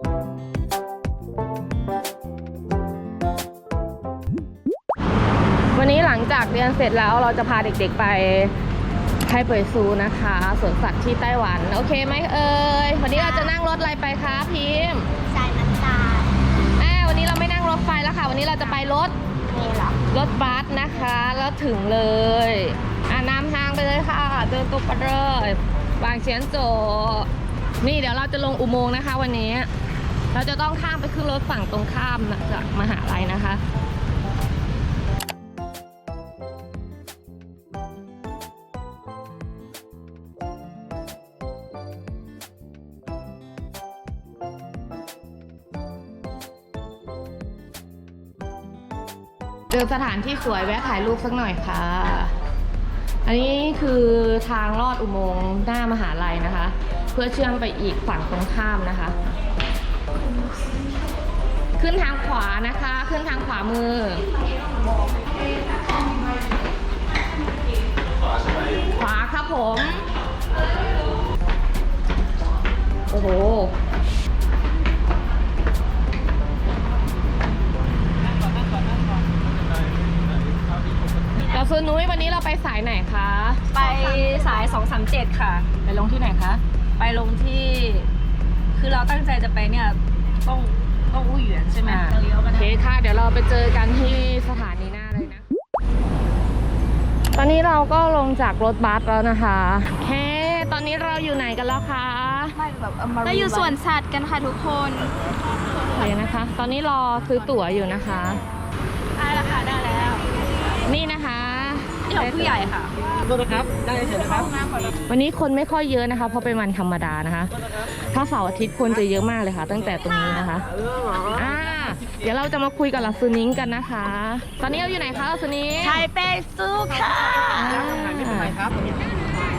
วันนี้หลังจากเรียนเสร็จแล้วเราจะพาเด็กๆไปไทเปยซูนะคะสวนสัตว์ที่ไต้หวัน โอเคไหมเอ่ยวันนี้เราจะนั่งรถอะไรไปคะพิมพ์สายน้ำตาลอ่าวันนี้เราไม่นั่งรถไฟแล้วค่ะ วันนี้เราจะไปรถนี่เหรอรถบัสนะคะ แล้วถึงเลยอ่านำทางไปเลยค่ะเดินตรงไปเลยบางเฉียนโจนี่เดี๋ยวเราจะลงอุโมงค์นะคะวันนี้ เราจะต้องข้ามไปขึ้นรถฝั่งตรงข้ามจากมหาลัยนะคะเจอสถานที่สวยแวะถ่ายรูปสักหน่อยค่ะ อันนี้คือทางลอดอุโมงค์หน้ามหาลัยนะคะ เพื่อเชื่อมไปอีกฝั่งตรงข้ามนะคะ ขึ้นทางขวานะคะ ขึ้นทางขวามือ ขวาครับผม โอ้โหเราซื้อนุ้ยวันนี้เราไปสายไหนคะ ไปสาย 237 ค่ะ ไปลงที่ไหนคะ ไปลงที่ คือเราตั้งใจจะไปเนี่ยต้องต้องอู้เหยียนใช่ไหมอ่าเราเลี้ยวโอมาเคได้ค่ะ เดี๋ยวเราไปเจอกันที่สถานีหน้าเลยนะ ตอนนี้เราก็ลงจากรถบัสแล้วนะคะโอเค ตอนนี้เราอยู่ไหนกันแล้วคะไม่แบบเอามาเราอยู่สวนสัตว์กันค่ะทุกคนโอเคนะคะ ตอนนี้รอซื้อตั๋วอยู่นะคะ ได้แล้วค่ะได้แล้ว นี่นะคะ นี่ของผู้ใหญ่ค่ะวันนี้คนไม่ค่อยเยอะนะคะ เพราะเป็นวันธรรมดานะคะ ถ้าเสาร์อาทิตย์คนจะเยอะมากเลยค่ะ ตั้งแต่ตรงนี้นะคะอ่าเดี๋ยวเราจะมาคุยกับลักซูนิ้งกันนะคะ ตอนนี้เราอยู่ไหนคะลักซูนิ้งไทเปซูค่ะ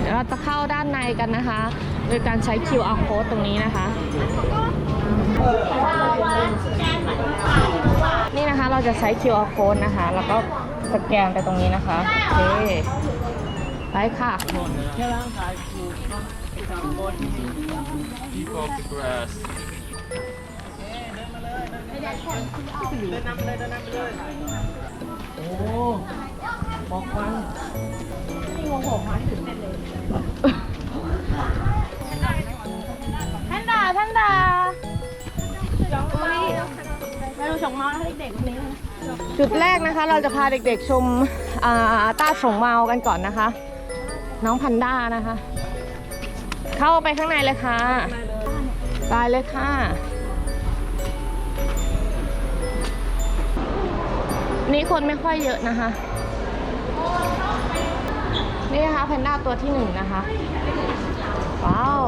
เดี๋ยวเราจะเข้าด้านในกันนะคะ โดยการใช้ QR code ตรงนี้นะคะนี่นะคะ เราจะใช้ QR code นะคะ แล้วก็สแกนไปตรงนี้นะคะโอเคไปค่ะ Keep off the grass. ท่ จุดแรกนะคะเราจะพาเด็กๆชมอาต้าฉงเมากันก่อนนะคะ น้องพันด้านะคะ เข้าไปข้างในเลยค่ะไปเลยค่ะนี่คนไม่ค่อยเยอะนะคะ นี่นะคะแพนด้าตัวที่หนึ่งนะคะ ว้าว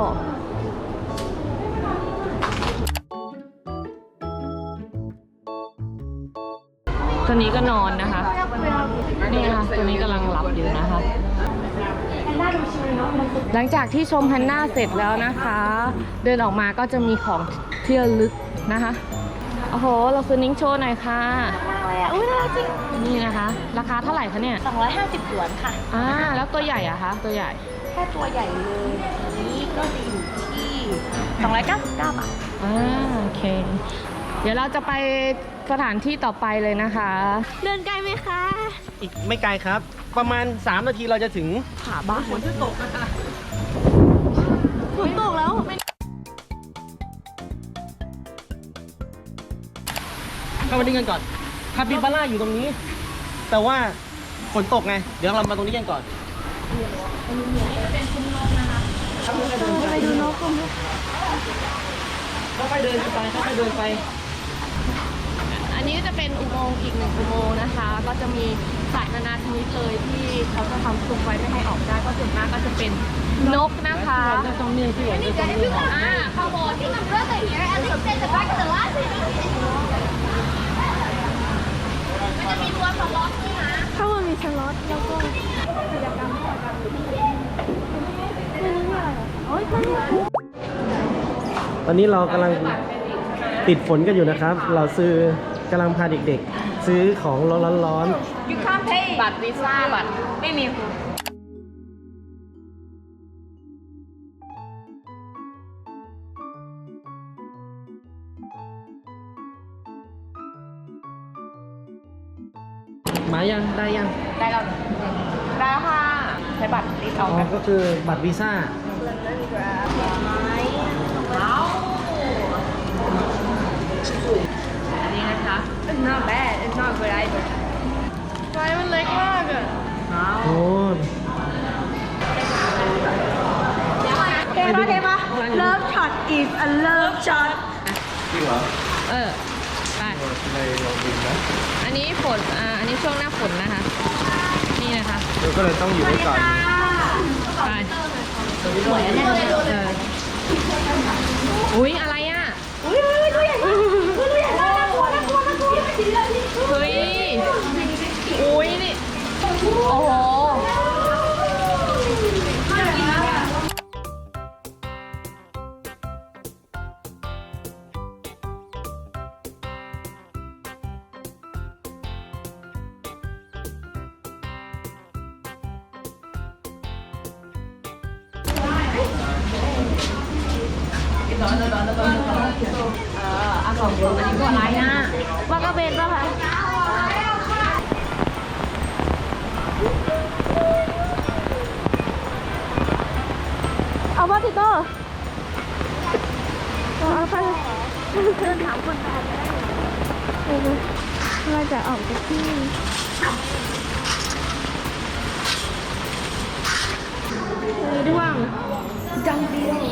ตัวนี้ก็นอนนะคะ นี่ค่ะ ตัวนี้กำลังหลับอยู่นะคะ หลังจากที่ชมฮันน่าเสร็จแล้วนะคะ เดินออกมาก็จะมีของที่ระลึกนะคะ โอ้โห เราซื้อนิ้งโชว์หน่อยค่ะอุ้ยน่ารักจริง นี่นะคะ ราคาเท่าไหร่คะเนี่ย 250หยวนค่ะ อ่า แล้วตัวใหญ่อะคะ ตัวใหญ่ แค่ตัวใหญ่เลยนี้ก็จะอยู่ที่ 299บาท อ่า โอเค เดี๋ยวเราจะไป สถานที่ต่อไปเลยนะคะ เดินไกลไหมคะ อีกไม่ไกลครับ ประมาณ 3 นาทีเราจะถึงผาบ้านฝนตกแล้วเข้ามานี่กันก่อนคาปิบาร่าอยู่ตรงนี้ แต่ว่าฝนตกไง เดี๋ยวเรามาตรงนี้กันก่อนไปดูนกกันค่อยๆเดินไปค่อยๆเดินไป อันนี้จะเป็นอุโมงค์อีกหนึ่งอุโมงค์นะคะ ก็จะมีสัตว์นานาชนิดเลยที่เขาจะทำซุ้มไว้ไม่ให้ออกได้ก็ส่วนมากก็จะเป็นนกนะคะตรงนี้ที่อยู่ตรงนี้อ่าข้างบนถ้ามันมีสล็อตแล้วก็กิจกรรมไม่รู้ว่าอะไรโอ๊ยมันตอนนี้เรากำลังติดฝนกันอยู่นะครับ เราซื้อ กำลังพาเด็กๆ ซื้อของร้อนๆ You can't pay บัตรวีซ่าบัตรไม่มีคุมายังได้ยังได้แล้วได้ค่ะ ใช้บัตรรีบเออ๋อกัน ก็คือบัตรวีซ่า เท่ปะ Love shot is a love shot เออ ไปอันนี้ฝน อ่า อันนี้ช่วงหน้าฝนนะคะ นี่นะคะเราก็เลยต้องอยู่ไว้ก่อนไปสวยอันนี้เอออุ้ยอะไรอะ อุ้ยตัวใหญ่มากตัวใหญ่มากน่ากลัวน่ากลัวน่ากลัวไม่ดีเลยนี่เฮ้ย อันนี้ก็ไลน์นะว่ากระเบนป่ะคะเอาป่ะติโต้เอาไปเดินถามคนตายก็ได้เออว่าจะออกจากที่เออด้วงจังดี